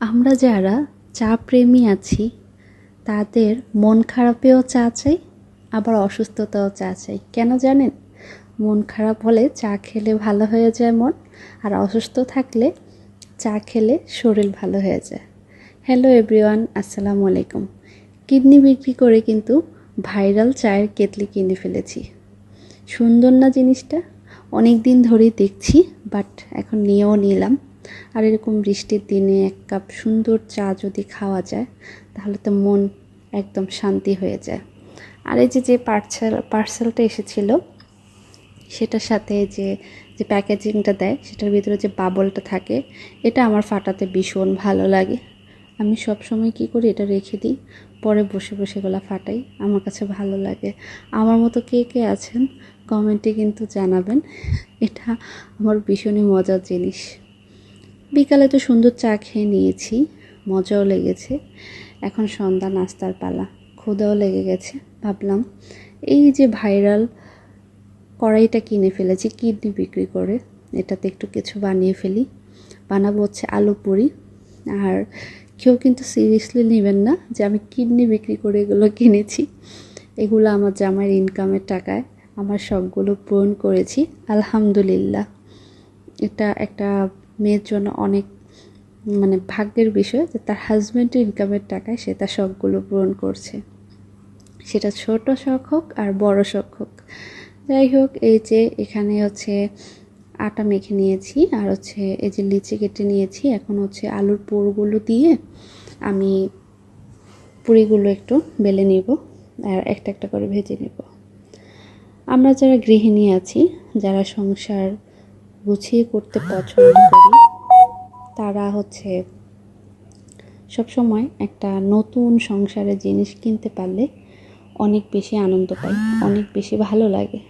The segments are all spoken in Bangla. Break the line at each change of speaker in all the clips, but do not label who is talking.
আমরা যারা চা প্রেমী আছি, তাদের মন খারাপেও চা চাই, আবার অসুস্থতাও চা চাই। কেন জানেন? মন খারাপ হলে চা খেলে ভালো হয়ে যায় মন, আর অসুস্থ থাকলে চা খেলে শরীর ভালো হয়ে যায়। হ্যালো এভরিওয়ান, আসসালামু আলাইকুম। কিডনি বিক্রি করে কিন্তু ভাইরাল চায়ের কেতলি কিনে ফেলেছি। সুন্দর না জিনিসটা? অনেক দিন ধরেই দেখছি, বাট এখন নিয়েও নিলাম। আর এরকম বৃষ্টির দিনে এক কাপ সুন্দর চা যদি খাওয়া যায়, তাহলে তো মন একদম শান্তি হয়ে যায়। আর এই যে যে পার্সেল, পার্সেলটা এসেছিল, সেটার সাথে যে যে প্যাকেজিংটা দেয়, সেটার ভিতরে যে বাবলটা থাকে, এটা আমার ফাটাতে ভীষণ ভালো লাগে। আমি সব সময় কী করি, এটা রেখে দিই, পরে বসে বসে এগুলো ফাটাই, আমার কাছে ভালো লাগে। আমার মতো কে কে আছেন, কমেন্টে কিন্তু জানাবেন। এটা আমার ভীষণই মজার জিনিস। বিকালে তো সুন্দর চা খেয়ে নিয়েছি, মজাও লেগেছে। এখন সন্ধ্যা নাস্তার পালা ক্ষুদাও লেগে গেছে। ভাবলাম, এই যে ভাইরাল কড়াইটা কিনে ফেলেছি, কিডনি বিক্রি করে, এটাতে একটু কিছু বানিয়ে ফেলি। বানাবো হচ্ছে আলু পুরি। আর কেউ কিন্তু সিরিয়াসলি নেবেন না যে আমি কিডনি বিক্রি করে এগুলো কিনেছি। এগুলো আমার জামাইয়ের ইনকামের টাকায় আমার শখগুলো পূরণ করেছি, আলহামদুলিল্লাহ। এটা একটা মেয়ের জন্য অনেক মানে ভাগ্যের বিষয় যে তার হাজব্যান্ডের ইনকামের টাকায় সে তার শখগুলো পূরণ করছে। সেটা ছোট শখ হোক আর বড় শখ হোক। যাই হোক, এই যে এখানে হচ্ছে আটা মেখে নিয়েছি আর হচ্ছে এই যে লিচি কেটে নিয়েছি। এখন হচ্ছে আলুর পোরগুলো দিয়ে আমি পুরিগুলো একটু বেলে নিব আর একটা একটা করে ভেজে নেব। আমরা যারা গৃহিণী আছি, যারা সংসার গুছিয়ে করতে পছন্দ করি। তারা হচ্ছে সবসময় একটা নতুন সংসারের জিনিস কিনতে পারলে অনেক বেশি আনন্দ পাই অনেক বেশি ভালো লাগে।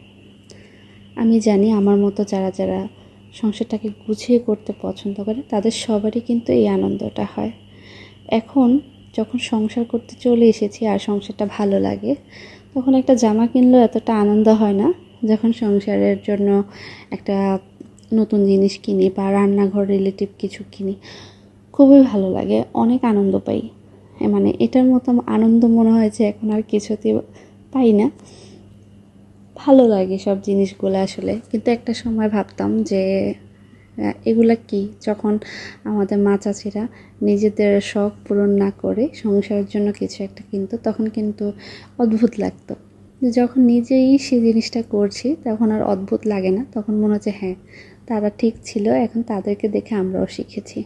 আমি জানি আমার মতো যারা যারা সংসারটাকে গুছিয়ে করতে পছন্দ করে, তাদের সবারই কিন্তু এই আনন্দটা হয়। এখন যখন সংসার করতে চলে এসেছি আর সংসারটা ভালো লাগে, তখন একটা জামা কিনলেও এতটা আনন্দ হয় না, যখন সংসারের জন্য একটা নতুন জিনিস কিনি বা রান্নাঘর রিলেটিভ কিছু কিনি, খুবই ভালো লাগে, অনেক আনন্দ পাই। মানে এটার মতো আনন্দ মনে হয় যে এখন আর কিছুতে পাই না। ভালো লাগে সব জিনিসগুলো আসলে। কিন্তু একটা সময় ভাবতাম যে এগুলা কি? যখন আমাদের মা চাচিরা নিজেদের শখ পূরণ না করে সংসারের জন্য কিছু একটা কিনতো, তখন কিন্তু অদ্ভুত লাগতো। যখন নিজেই সে জিনিসটা করছি, তখন আর অদ্ভুত লাগে না। তখন মনে হচ্ছে হ্যাঁ তারা ঠিক ছিল, এখন তাদেরকে দেখে আমরাও শিখেছি।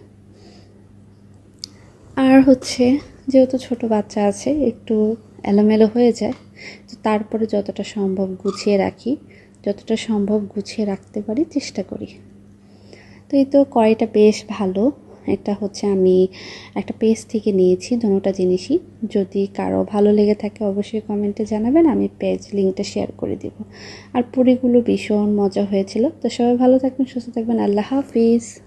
আর হচ্ছে, যেহেতু ছোট বাচ্চা আছে, একটু এলোমেলো হয়ে যায়, তো তারপরে যতটা সম্ভব গুছিয়ে রাখি, যতটা সম্ভব গুছিয়ে রাখতে পারি, চেষ্টা করি। তো এই তো কড়াইটা বেশ ভালো। এটা হচ্ছে আমি একটা পেজ থেকে নিয়েছি দুটা জিনিসই। যদি কারও ভালো লেগে থাকে অবশ্যই কমেন্টে জানাবেন, আমি পেজ লিঙ্কটা শেয়ার করে দিব। আর পুরিগুলো ভীষণ মজা হয়েছিল। তো সবাই ভালো থাকবেন, সুস্থ থাকবেন, আল্লাহ হাফিজ।